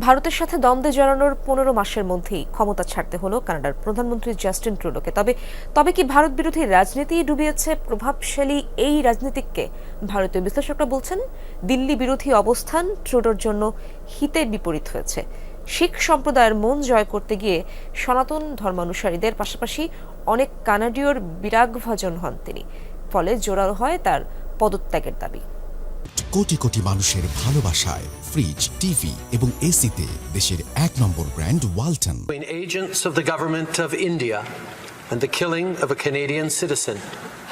ভারতের সাথে দ্বন্দ্বে জড়ানোর পনেরো মাসের মধ্যেই ক্ষমতা ছাড়তে হলো কানাডার প্রধানমন্ত্রী জাস্টিন ট্রুডোকে। তবে তবে কি ভারত বিরোধী রাজনীতি ডুবিয়েছে প্রভাবশালী এই রাজনীতিককে? ভারতীয় বিশ্লেষকরা বলছেন, দিল্লি বিরোধী অবস্থান ট্রুডোর জন্য হিতে বিপরীত হয়েছে। শিখ সম্প্রদায়ের মন জয় করতে গিয়ে সনাতন ধর্মানুসারীদের পাশাপাশি অনেক কানাডীয়র বিরাগভাজন হন তিনি। ফলে জোরালো হয় তার পদত্যাগের দাবি। কোটি কোটি মানুষের ভালোবাসায় ফ্রিজ টিভি এবং এসিতে দেশের এক নম্বর brand Walton. Agents of the government of India and the killing of a Canadian citizen,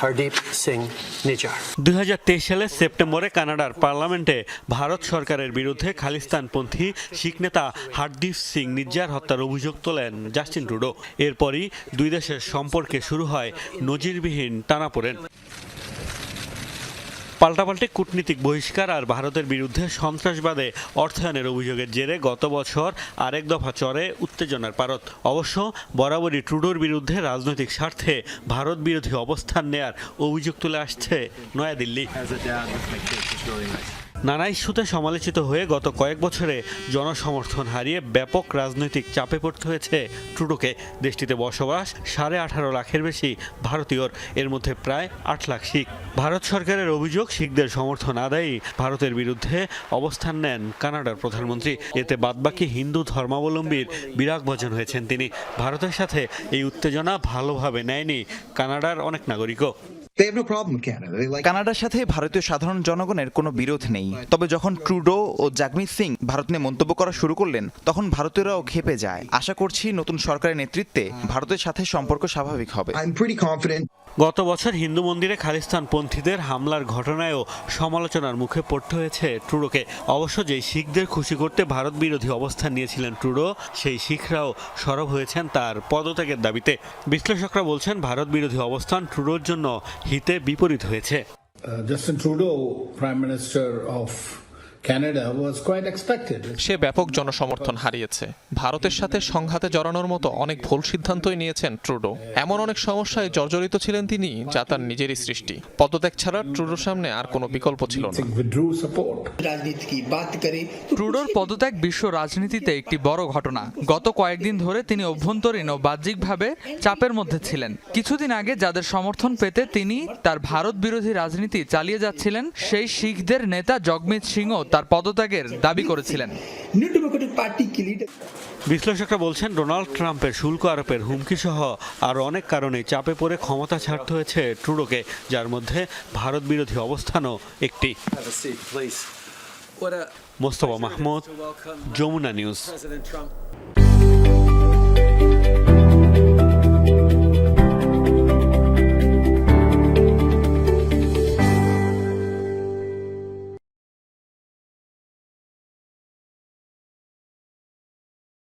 Hardeep Singh Nijjar. দুই সালের সেপ্টেম্বরে কানাডার পার্লামেন্টে ভারত সরকারের বিরুদ্ধে খালিস্তানপন্থী শিখ নেতা হারদীপ সিং নির্জার হত্যার অভিযোগ তোলেন জাস্টিন ট্রুডো। এরপরই দুই দেশের সম্পর্কে শুরু হয় নজিরবিহীন টানাপোড়েন। পাল্টাপাল্টি কূটনীতিক বহিষ্কার আর ভারতের বিরুদ্ধে সন্ত্রাসবাদে অর্থায়নের অভিযোগের জেরে গত বছর আরেক দফা চরে উত্তেজনার পারত অবশ্য বরাবরই ট্রুডোর বিরুদ্ধে রাজনৈতিক স্বার্থে ভারত বিরোধী অবস্থান নেয়ার অভিযোগ তুলে আসছে নয়াদিল্লি। নানা ইস্যুতে সমালোচিত হয়ে গত কয়েক বছরে জনসমর্থন হারিয়ে ব্যাপক রাজনৈতিক চাপে পড়তে হয়েছে ট্রুডোকে দেশটিতে বসবাস সাড়ে আঠারো লাখের বেশি ভারতীয়র, এর মধ্যে প্রায় আট লাখ শিখ। ভারত সরকারের অভিযোগ, শিখদের সমর্থন আদায়ই ভারতের বিরুদ্ধে অবস্থান নেন কানাডার প্রধানমন্ত্রী। এতে বাদবাকি হিন্দু ধর্মাবলম্বীর বিরাগ ভজন হয়েছেন তিনি। ভারতের সাথে এই উত্তেজনা ভালোভাবে নেয়নি কানাডার অনেক নাগরিকও। They have no problem with Canada. They like কানাডার সাথে ভারতীয় সাধারণ জনগণের কোনো বিরোধ নেই। তবে যখন ট্রুডো ও জাগমিত সিং ভারত নিয়ে মন্তব্য করা শুরু করলেন তখন ভারতীয়রাও খেপে যায়। আশা করছি নতুন সরকারের নেতৃত্বে ভারতের সাথে সম্পর্ক স্বাভাবিক হবে। I'm pretty confident গত বছর হিন্দু মন্দিরে খালিস্তানপন্থীদের হামলার ঘটনায়ও সমালোচনার মুখে পড়তে হয়েছে ট্রুডোকে। অবশ্য যেই শিখদের খুশি করতে ভারত বিরোধী অবস্থান নিয়েছিলেন ট্রুডো সেই শিখরাও সরব হয়েছেন তার পদত্যাগের দাবিতে। বিশ্লেষকরা বলছেন ভারত বিরোধী অবস্থান ট্রুডোর জন্য হিতে বিপরীত হয়েছে। Justin Trudeau, Prime Minister of সে ব্যাপক জনসমর্থন হারিয়েছে। ভারতের সাথে সংঘাতে জড়ানোর মতো অনেক ভুল সিদ্ধান্তই নিয়েছেন ট্রুডো। এমন অনেক সমস্যায় জর্জরিত ছিলেন তিনি যা তার নিজেরই সৃষ্টি। পদত্যাগ ছাড়া ট্রুডোর সামনে আর কোনো বিকল্প ছিল না। ট্রুডোর পদত্যাগ বিশ্ব রাজনীতিতে একটি বড় ঘটনা। গত কয়েকদিন ধরে তিনি অভ্যন্তরীণ ও বাহ্যিকভাবে চাপের মধ্যে ছিলেন। কিছুদিন আগে যাদের সমর্থন পেতে তিনি তার ভারত বিরোধী রাজনীতি চালিয়ে যাচ্ছিলেন সেই শিখদের নেতা জগমিত সিংও তার পদত্যাগের দাবি করেছিলেন। বিশ্লেষকরা বলছেন ডোনাল্ড ট্রাম্পের শুল্ক আরোপের হুমকি সহ আর অনেক কারণে চাপে পড়ে ক্ষমতা ছাড়তে হয়েছে ট্রুডোকে যার মধ্যে ভারত বিরোধী অবস্থানও একটি। মোস্তফা মাহমুদ যমুনা নিউজ।